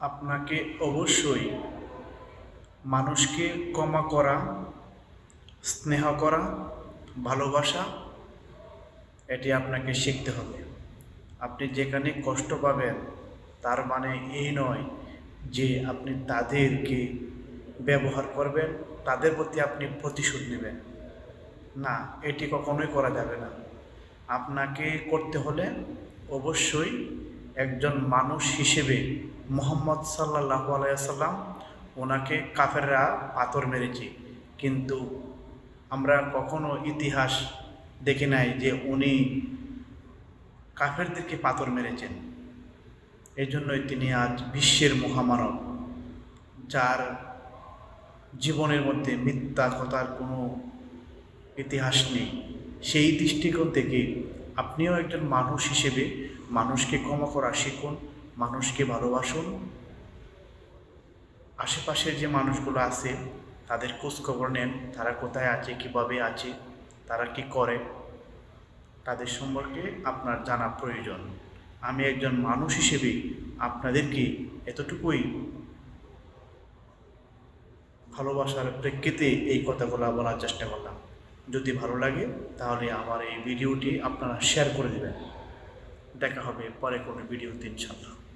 আপনাকে অবশ্যই মানুষকে ক্ষমা করা, স্নেহ করা, ভালোবাসা, এটি আপনাকে শিখতে হবে। আপনি যেখানে কষ্ট পাবেন, তার মানে এই নয় যে আপনি তাদেরকে ব্যবহার করবেন, তাদের প্রতি আপনি প্রতিশোধ নেবেন। না, এটি কখনোই করা যাবে না। আপনাকে করতে হলে অবশ্যই একজন মানুষ হিসেবে মোহাম্মদ সাল্লাহ আলাইসাল্লাম ওনাকে কাফেররা পাথর মেরেছে। কিন্তু আমরা কখনো ইতিহাস দেখি নাই যে উনি কাফেরদেরকে পাথর মেরেছেন। এই জন্যই তিনি আজ বিশ্বের মহামানব, যার জীবনের মধ্যে মিথ্যা কথার কোনো ইতিহাস নেই। সেই দৃষ্টিকোণ থেকে আপনিও একজন মানুষ হিসেবে মানুষকে ক্ষমা করা শিখুন, মানুষকে ভালোবাসুন। আশেপাশের যে মানুষগুলো আছে, তাদের খোঁজখবর নেন, তারা কোথায় আছে, কীভাবে আছে, তারা কি করে, তাদের সম্পর্কে আপনার জানা প্রয়োজন। আমি একজন মানুষ হিসেবে আপনাদেরকে এতটুকুই ভালোবাসার প্রেক্ষিতে এই কথাগুলো বলার চেষ্টা করলাম। যদি ভালো লাগে, তাহলে আমার এই ভিডিওটি আপনারা শেয়ার করে দেবেন। দেখা হবে পরে কোনো ভিডিওতে ইনশাল্লাহ